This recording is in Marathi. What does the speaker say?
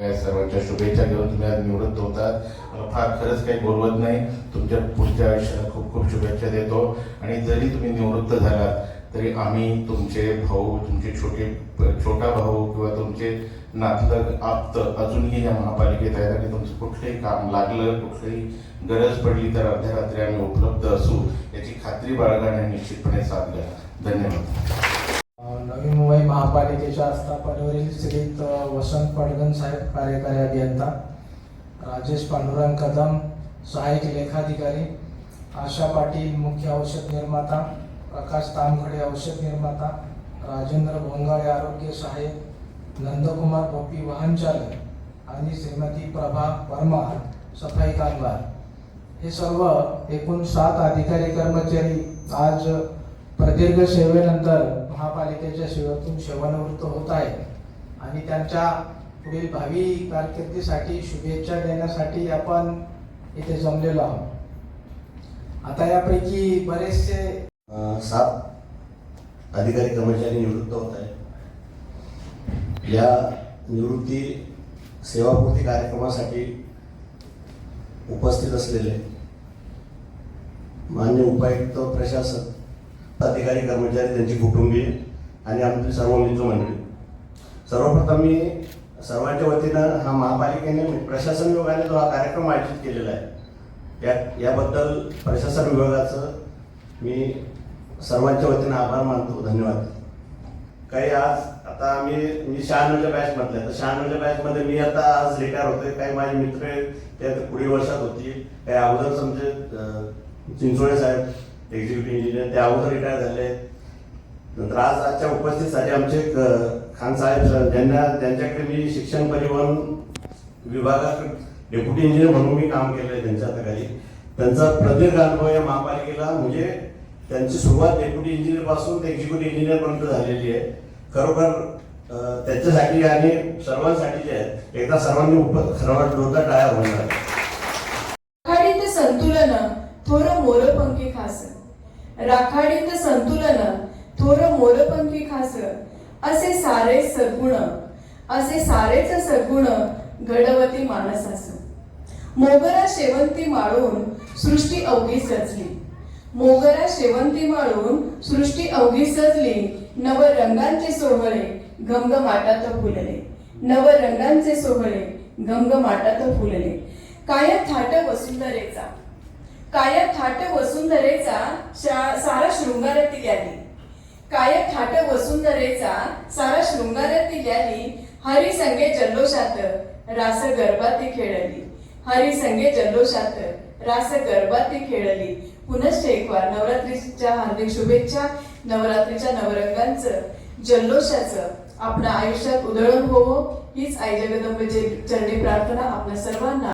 सर्वांच्या शुभेच्छा घेऊन तुम्ही आज निवृत्त होतात. मला फार खरंच काही बोलवत नाही. तुमच्या पुढच्या आयुष्याला खूप खूप शुभेच्छा देतो. आणि जरी तुम्ही निवृत्त झालात तरी आम्ही तुमचे भाऊ तुमचे छोटे छोटा भाऊ किंवा तुमचे नातलग आप्त अजूनही या महापालिकेत आहेत. आणि तुमचं कुठलंही काम लागलं कुठलीही गरज पडली तर अर्ध्या रात्री आम्ही उपलब्ध असू याची खात्री बाळगण्याने निश्चितपणे साथ घ्या धन्यवाद. संस्थेच्या आस्थापनेवरील श्रीत वसंत पडगन साहेब कार्यकारी अभियंता राजेश पांडुरंग कदम सहाय्यक लेखाधिकारी आशा पाटील मुख्य औषध निर्माता प्रकाश तामखडे औषध निर्माता राजेंद्र भोंगाळे आरोग्य सहाय्यक नंदकुमार गोपी वाहन चालक आणि श्रीमती प्रभा परमार सफाई कामगार. हे सर्व एकूण सात अधिकारी कर्मचारी आज प्रदीर्घ सेवेनंतर महापालिकेच्या सेवेतून सेवानिवृत्त होत आहेत. आणि त्यांच्या पुढील भावी कारकिर्दीसाठी शुभेच्छा देण्यासाठी आपण इथे जमलेलो आहोत. आता यापैकी बरेचसे सात अधिकारी कर्मचारी निवृत्त होत आहेत. या निवृत्ती सेवापूर्ती कार्यक्रमासाठी उपस्थित असलेले मान्य उपायुक्त प्रशासक अधिकारी कर्मचारी त्यांची कुटुंबीय आणि आमची सर्व मित्रमंडळी. सर्वप्रथम मी सर्वांच्या वतीनं हा महापालिकेने प्रशासन विभागाने जो हा कार्यक्रम आयोजित केलेला आहे या याबद्दल प्रशासन विभागाचं मी सर्वांच्या वतीनं आभार मानतो. धन्यवाद. काही आज आता आम्ही मी शहाण्णवच्या बॅचमधले तर शहाण्णवच्या बॅचमध्ये मी आता आज रिटायर होतोय. काही माझे मित्र आहेत, ते आता पुढील वर्षात होती काही अगोदर समजे चिंचोळे साहेब एक्झिक्युटिव्ह इंजिनियर ते अगोदर रिटायर झाले नंतर आज आजच्या उपस्थितीसाठी आमचे खान साहेब सर, ज्यांना त्यांच्याकडे मी शिक्षण परिवहन विभागात डेप्युटी इंजिनियर म्हणून मी काम केलं आहे त्यांच्या हाताखाली. त्यांचा प्रदीर्घ अनुभव या महापालिकेला म्हणजे त्यांची सुरुवात डेप्युटी इंजिनियरपासून ते एक्झिक्युटिव्ह इंजिनियर पर्यंत झालेली आहे. खरोखर त्याच्यासाठी त्यांच्यासाठी आणि सर्वांसाठी जे आहे एकदा सर्वांनी उप सर्वात जोरदार टाळ्या होणार. थोर मोरपंखी खास. राखाडीत संतुलन थोर मोरपंखी खास. असे सारे सद्गुण असे सारेच सद्गुण घडवती माणसास. मोगरा शेवंती माळून सृष्टी अवघी सजली. मोगरा शेवंती माळून सृष्टी अवघी सजली. नव रंगांचे सोहळे घमघमाटात फुलले. नव रंगांचे सोहळे घमघमाटात फुलले. कायम थाट वसुंधरेचा. काय थाट वसुंधरेचा सारा शृंगारातील आली काय थाट वसुंधरेचा सारा शृंगारातील आली हरी संगे जल्लोषात रास गर्भाती खेळली. हरी संगे जल्लोषात रास गर्भाती खेळली. पुनश्च एक वार नवरात्रीच्या हार्दिक शुभेच्छा. नवरात्रीच्या नवरंगांचं जल्लोषाचं आपल्या आयुष्यात उधळण होवो. हीच आई जगदंबेची चरणी प्रार्थना आपल्या सर्वांना.